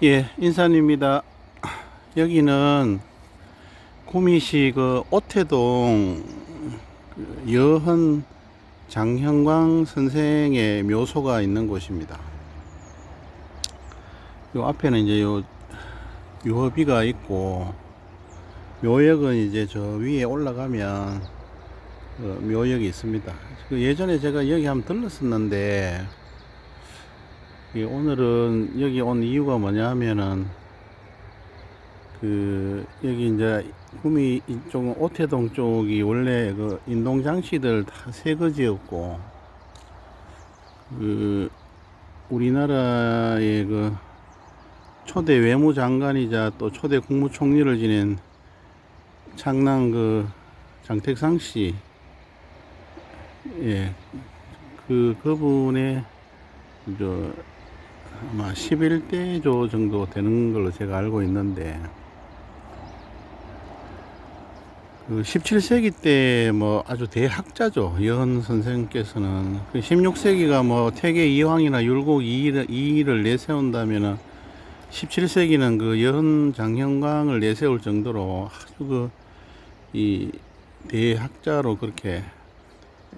예, 인산입니다. 여기는 구미시 그 오태동 그 여헌 장형광 선생의 묘소가 있는 곳입니다. 요 앞에는 이제 요 유허비가 있고 묘역은 이제 저 위에 올라가면 그 묘역이 있습니다. 그 예전에 제가 여기 한번 들렀었는데 예, 오늘은 여기 온 이유가 뭐냐 하면은 그 여기 이제 구미 이쪽 오태동 쪽이 원래 그 인동 장씨들 다 새거지였고 그 우리나라의 그 초대 외무장관이자 또 초대 국무총리를 지낸 창남 그 장택상 씨 예, 그 그분의 저 아마 11대조 정도 되는 걸로 제가 알고 있는데 그 17세기 때 뭐 아주 대학자죠. 여헌 선생께서는 그 16세기가 뭐 태계 이황이나 율곡 이의를, 내세운다면은 17세기는 그 여헌 장형광을 내세울 정도로 아주 그 이 대학자로 그렇게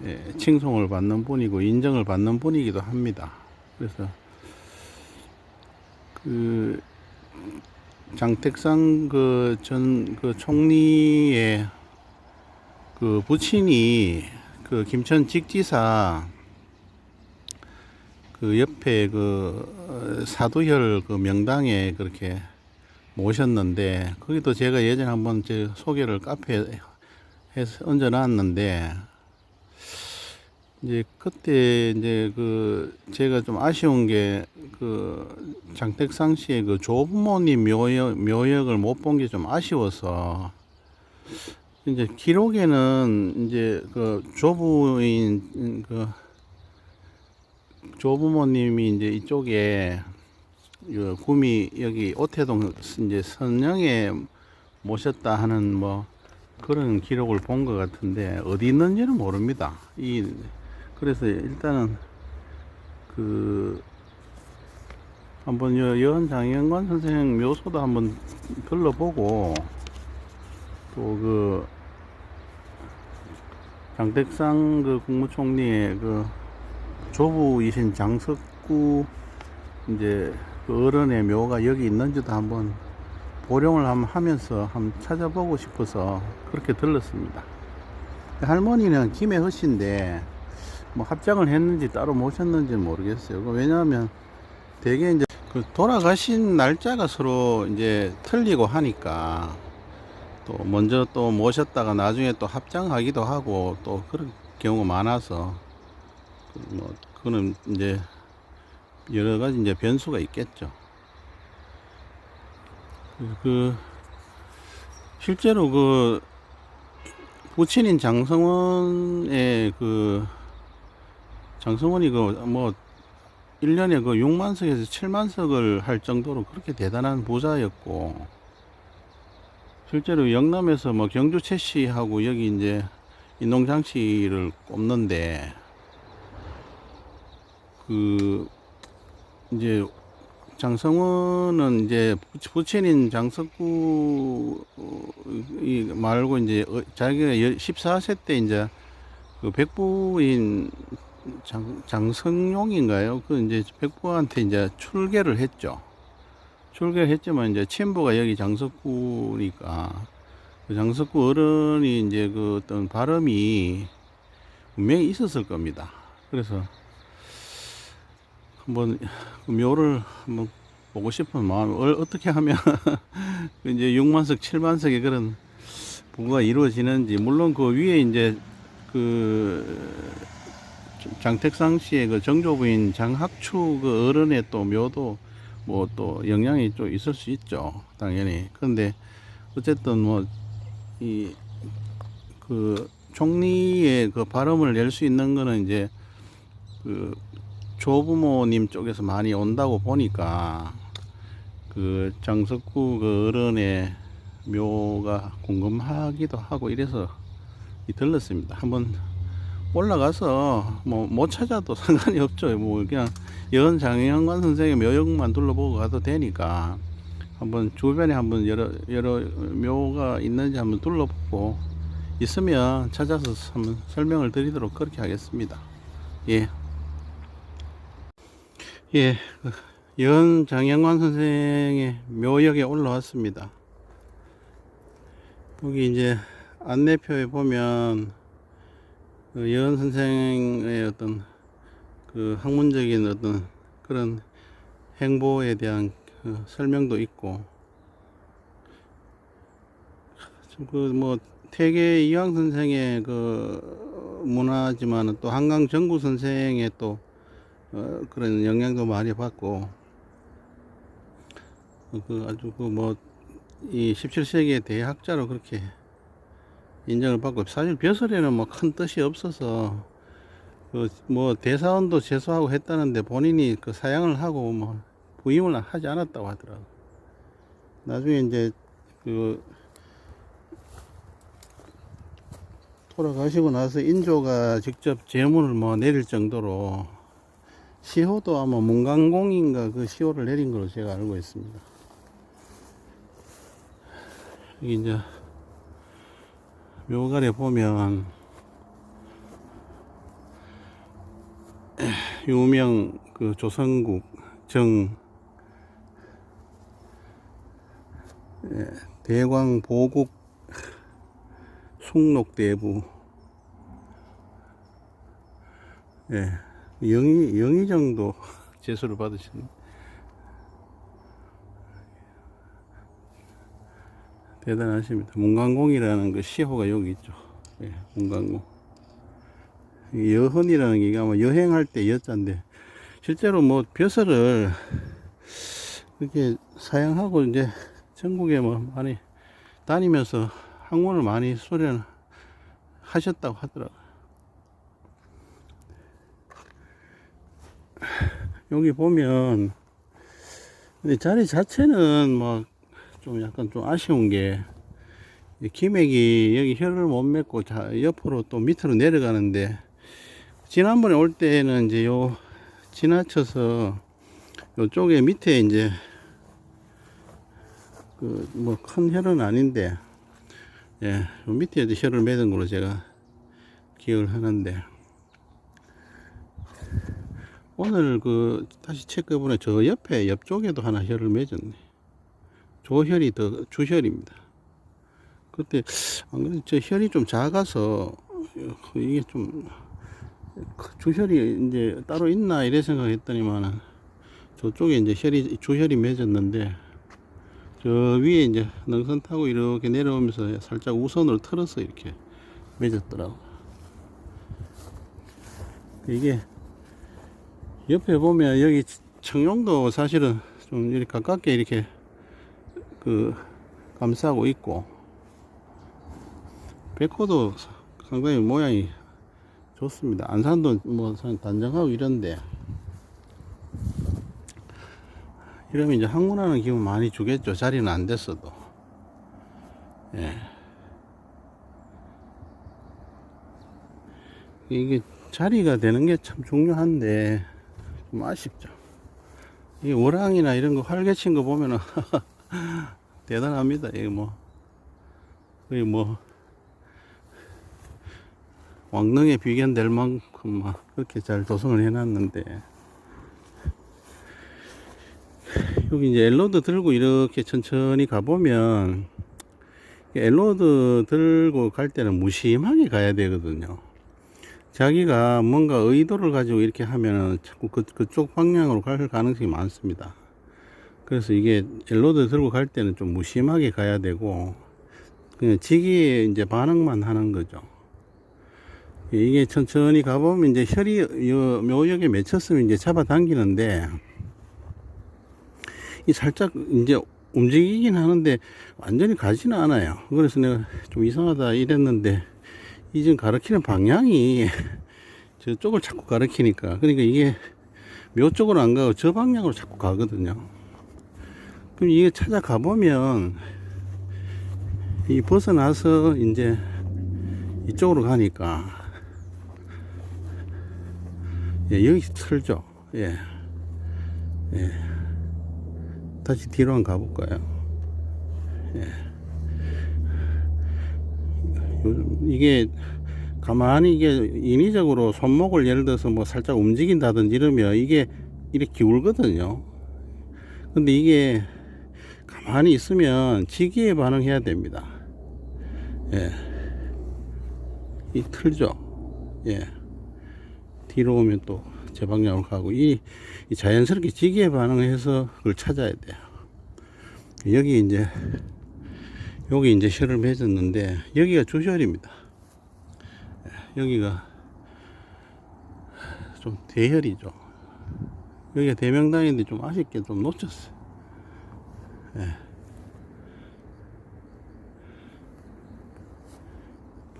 예, 칭송을 받는 분이고 인정을 받는 분이기도 합니다. 그래서 그 장택상 그전그 총리의 그 부친이 그 김천 직지사 그 옆에 그 어, 사두혈 그 명당에 그렇게 모셨는데 거기도 제가 예전에 한번 제 소개를 카페에 해서 얹어 놨는데 이제 그때 이제 그 제가 좀 아쉬운 게 그 장택상 씨의 그 조부모님 묘역 묘역을 못 본 게 좀 아쉬워서 이제 기록에는 이제 그 조부인 그 조부모님이 이제 이쪽에 그 구미 여기 오태동 이제 선영에 모셨다 하는 뭐 그런 기록을 본 것 같은데 어디 있는지는 모릅니다. 이 그래서 일단은 그 한번 여, 여헌 장영관 선생 묘소도 한번 둘러보고 또 그 장택상 그 국무총리의 그 조부이신 장석구 이제 그 어른의 묘가 여기 있는지도 한번 보령을 한번 하면서 한번 찾아보고 싶어서 그렇게 들렀습니다. 할머니는 김해 허씨인데 뭐 합장을 했는지 따로 모셨는지 는 모르겠어요. 그 왜냐하면 대개 이제 그 돌아가신 날짜가 서로 이제 틀리고 하니까 또 먼저 또 모셨다가 나중에 또 합장하기도 하고 또 그런 경우가 많아서 그뭐 그거는 이제 여러 가지 이제 변수가 있겠죠. 그- 그 실제로 그 부친인 장성원의 그 장성원이 그 뭐 1년에 그 6만석에서 7만석을 할 정도로 그렇게 대단한 부자였고 실제로 영남에서 뭐 경주 최씨하고 여기 이제 인농장 씨를 꼽는데 그 이제 장성원은 이제 부- 부친인 장석구 이 말고 이제 어- 자기가 14세 때 이제 그 백부인 장, 장성용인가요? 그 이제 백부한테 이제 출계를 했죠. 출계를 했지만 이제 친부가 여기 장석구니까 그 장석구 어른이 이제 그 어떤 발음이 분명히 있었을 겁니다. 그래서 한번 그 묘를 한번 보고 싶은 마음 을 어떻게 하면 그 이제 6만석, 7만석의 그런 부가 이루어지는지 물론 그 위에 이제 그 장택상 씨의 그 정조부인 장학추 그 어른의 또 묘도 뭐 또 영향이 좀 있을 수 있죠 당연히 그런데 어쨌든 뭐 이 그 총리의 그 발음을 낼 수 있는 거는 이제 그 조부모님 쪽에서 많이 온다고 보니까 그 장석구 그 어른의 묘가 궁금하기도 하고 이래서 이 들렀습니다. 한번 올라가서 뭐 못 찾아도 상관이 없죠. 뭐 그냥 연 장영관 선생의 묘역만 둘러보고 가도 되니까 한번 주변에 한번 여러 여러 묘가 있는지 한번 둘러보고 있으면 찾아서 한번 설명을 드리도록 그렇게 하겠습니다. 예. 예. 그연 장영관 선생의 묘역에 올라왔습니다. 여기 이제 안내표에 보면 그 여은 선생의 어떤 그 학문적인 어떤 그런 행보에 대한 그 설명도 있고 그뭐 태계 이황 선생의 그 문화지만은 또 한강 정구 선생의 또 어 그런 영향도 많이 받고 그 아주 그 뭐 이 17세기의 대학자로 그렇게 인정을 받고 사실 벼슬에는 뭐 큰 뜻이 없어서 그 뭐 대사원도 제소하고 했다는데 본인이 그 사양을 하고 뭐 부임을 하지 않았다고 하더라고. 나중에 이제 그 돌아가시고 나서 인조가 직접 제문을 뭐 내릴 정도로 시호도 아마 문강공인가 그 시호를 내린 걸로 제가 알고 있습니다. 여기 이제 묘가에 보면 유명 그 조선국 정 예, 대광 보국 숙록대부. 예, 영희 영희 정도. 제수를 받으신 대단하십니다. 문광공이라는 그 시호가 여기 있죠. 예, 문광공. 이 여헌이라는 게 아마 여행할 때 여자인데 실제로 뭐 벼슬을 이렇게 사용하고 이제 전국에 뭐 많이 다니면서 학문을 많이 수련 하셨다고 하더라고요. 여기 보면 자리 자체는 뭐 좀 약간 좀 아쉬운 게이 기맥이 여기 혈을 못 맺고 자 옆으로 또 밑으로 내려가는데 지난번에 올 때는 이제 요 지나쳐서 요쪽에 밑에 이제 그 뭐 큰 혈은 아닌데 예, 요 밑에 이제 혈을 맺은 걸로 제가 기억을 하는데 오늘 그 다시 체크해보니 저 옆에 옆쪽에도 하나 혈을 맺었네. 조혈이 더 주혈입니다. 그때 안 그래도 저 혈이 좀 작아서 이게 좀 주혈이 이제 따로 있나 이래 생각했더니만은 저쪽에 이제 혈이 주혈이 맺었는데 저 위에 이제 능선 타고 이렇게 내려오면서 살짝 우선으로 틀어서 이렇게 맺었더라고. 이게 옆에 보면 여기 청룡도 사실은 좀 이렇게 가깝게 이렇게 그 감싸고 있고 백호도 상당히 모양이 좋습니다. 안산도 뭐 단정하고 이런데 이러면 이제 항문하는 기분 많이 주겠죠. 자리는 안 됐어도. 예. 이게 자리가 되는 게 참 중요한데 좀 아쉽죠. 이 월항이나 이런 거 활개친 거 보면은 대단합니다. 이게 뭐 거의 뭐 왕릉에 비견될 만큼 막 그렇게 잘 조성을 해놨는데 여기 이제 엘로드 들고 이렇게 천천히 가보면 엘로드 들고 갈 때는 무심하게 가야 되거든요. 자기가 뭔가 의도를 가지고 이렇게 하면은 자꾸 그, 그쪽 방향으로 갈 가능성이 많습니다. 그래서 이게 엘로드 들고 갈 때는 좀 무심하게 가야 되고, 그냥 지기에 이제 반응만 하는 거죠. 이게 천천히 가보면 이제 혈이 요 묘역에 맺혔으면 이제 잡아당기는데, 이 살짝 이제 움직이긴 하는데 완전히 가지는 않아요. 그래서 내가 좀 이상하다 이랬는데, 이 지금 가르치는 방향이 저쪽을 자꾸 가르치니까 그러니까 이게 묘 쪽으로 안 가고 저 방향으로 자꾸 가거든요 그럼 이게 찾아가 보면 이 벗어나서 이제 이쪽으로 가니까 예, 여기 틀죠. 예. 예. 다시 뒤로 한번 가볼까요? 예. 이게 가만히 이게 인위적으로 손목을 예를 들어서 뭐 살짝 움직인다든지 이러면 이게 이렇게 기울거든요. 근데 이게 가만히 있으면 지기에 반응해야 됩니다. 예. 이 틀죠. 예. 뒤로 오면 또 제 방향으로 가고 이, 이 자연스럽게 지기에 반응해서 그걸 찾아야 돼요. 여기 이제 여기 이제 혈을 맺었는데 여기가 주혈입니다. 예, 여기가 좀 대혈이죠. 여기가 대명당인데 좀 아쉽게 좀 놓쳤어요.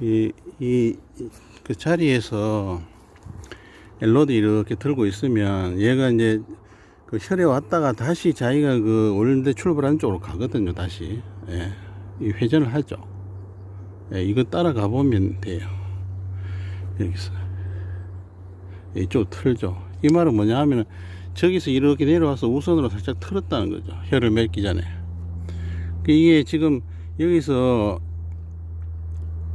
이, 이, 그 자리에서 엘로드 이렇게 들고 있으면 얘가 이제 그 혈에 왔다가 다시 자기가 그 원래 출발하는 쪽으로 가거든요, 다시. 예. 이 회전을 하죠. 예, 이거 따라가 보면 돼요. 여기서. 이쪽 틀죠. 이 말은 뭐냐 하면은 저기서 이렇게 내려와서 우선으로 살짝 틀었다는 거죠. 혈을 맺기 전에. 그 이게 지금 여기서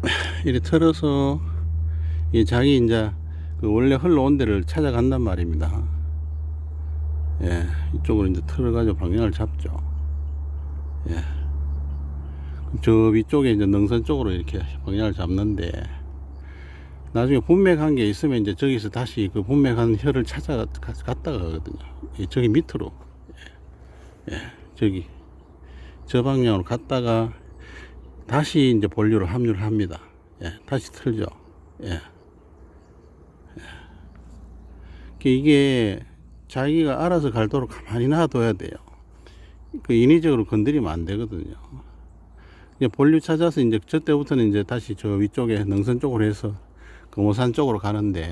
이렇게 틀어서 이 자기 이제 그 원래 흘러온 데를 찾아간단 말입니다. 예, 이쪽으로 이제 틀어가지고 방향을 잡죠. 예. 저 위쪽에 이제 능선 쪽으로 이렇게 방향을 잡는데 나중에 분맥한 게 있으면 이제 저기서 다시 그 분맥한 혈을 찾아 갔다가 가거든요. 예, 저기 밑으로. 예, 예, 저기 저 방향으로 갔다가 다시 이제 본류로 합류를 합니다. 예, 다시 틀죠. 예. 예. 그 이게 자기가 알아서 갈도록 가만히 놔둬야 돼요. 그 인위적으로 건드리면 안 되거든요. 이제 본류 찾아서 이제 저 때부터는 이제 다시 저 위쪽에 능선 쪽으로 해서 금호산 쪽으로 가는데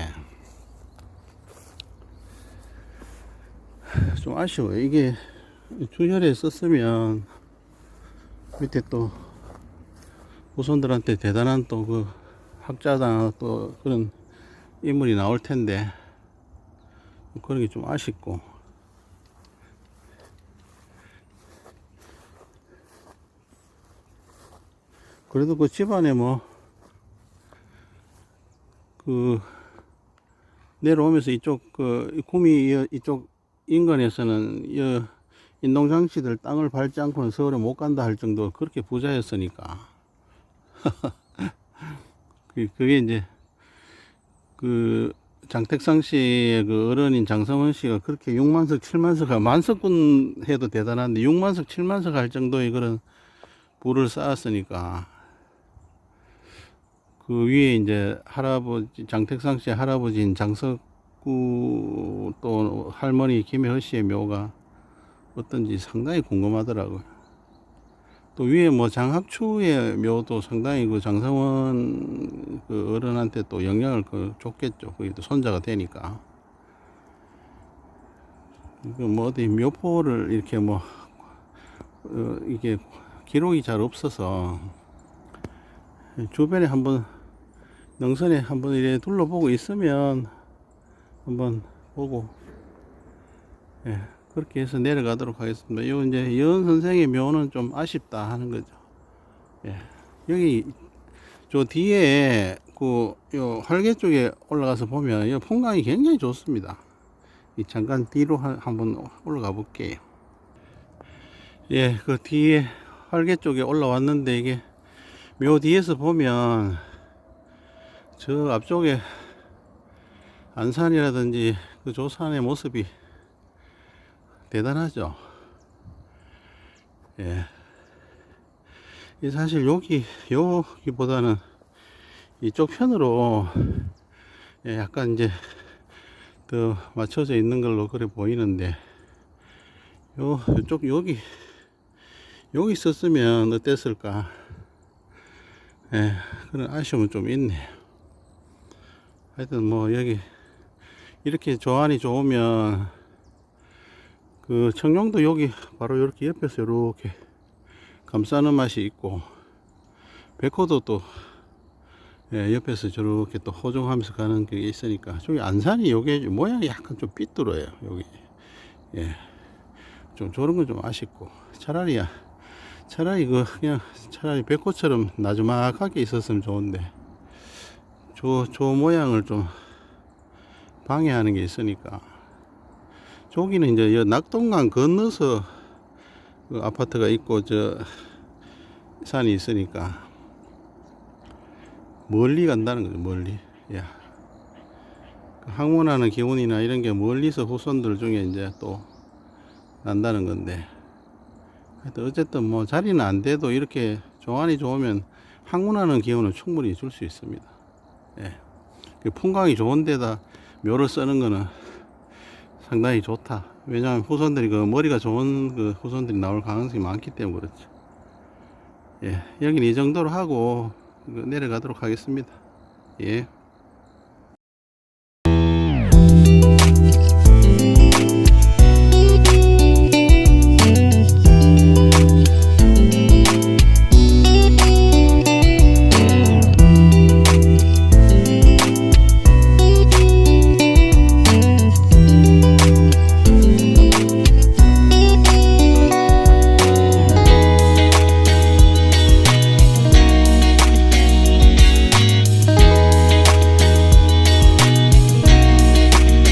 좀 아쉬워요. 이게 주혈에 썼으면 밑에 또 후손들한테 대단한 또 그 학자다 또 그런 인물이 나올 텐데 그런 게 좀 아쉽고 그래도 그 집안에 뭐 그 내려오면서 이쪽 그 구미 이- 이쪽 인근에서는 이 인동장씨들 땅을 밟지 않고는 서울에 못 간다 할 정도 그렇게 부자였으니까. 그- 그게 이제 그 장택상 씨의 그 어른인 장성원 씨가 그렇게 6만석, 7만석, 만석군 해도 대단한데 6만석, 7만석 할 정도의 그런 부를 쌓았으니까 그 위에 이제 할아버지 장택상 씨 할아버지인 장석구 또 할머니 김혜허 씨의 묘가 어떤지 상당히 궁금하더라고요. 또 위에 뭐 장학추의 묘도 상당히 그 장성원 그 어른한테 또 영향을 그 줬겠죠. 그게 또 손자가 되니까. 이거 뭐 어디 묘포를 이렇게 뭐, 어, 이게 기록이 잘 없어서 주변에 한번 능선에 한번 이래 둘러보고 있으면 한번 보고 예, 그렇게 해서 내려가도록 하겠습니다. 요 이제 여은 선생의 묘는 좀 아쉽다 하는 거죠. 예. 여기 저 뒤에 그요 활개 쪽에 올라가서 보면 이 풍광이 굉장히 좋습니다. 이 잠깐 뒤로 한- 한번 올라가 볼게요. 예, 그 뒤에 활개 쪽에 올라왔는데 이게 묘 뒤에서 보면 저 앞쪽에 안산이라든지 그 조산의 모습이 대단하죠. 예. 이 사실 여기 여기보다는 이쪽 편으로 예, 약간 이제 더 맞춰져 있는 걸로 그래 보이는데 요 이쪽 여기 여기 있었으면 어땠을까? 예, 그런 아쉬움은 좀 있네요. 하여튼 뭐 여기 이렇게 조안이 좋으면 그 청룡도 여기 바로 이렇게 옆에서 이렇게 감싸는 맛이 있고 백호도 또 예, 옆에서 저렇게 또 호종하면서 가는 게 있으니까 저기 안산이 요게 모양이 약간 좀 삐뚤어요 여기. 예. 좀 저런 건 좀 아쉽고. 차라리 차라리 그 그냥 차라리 백호처럼 나주막하게 있었으면 좋은데 저, 저 모양을 좀 방해하는 게 있으니까. 저기는 이제 여 낙동강 건너서 그 아파트가 있고 저 산이 있으니까 멀리 간다는 거죠 멀리. 야그 항문하는 기운이나 이런 게 멀리서 후손들 중에 이제 또 난다는 건데. 하여튼 어쨌든 뭐 자리는 안 돼도 이렇게 조안이 좋으면 항문하는 기운은 충분히 줄 수 있습니다 예. 그 풍광이 좋은 데다 묘를 쓰는 거는 상당히 좋다 왜냐하면 후손들이 그 머리가 좋은 그 후손들이 나올 가능성이 많기 때문에 그렇죠 예, 여기는 이 정도로 하고 그 내려가도록 하겠습니다. 예.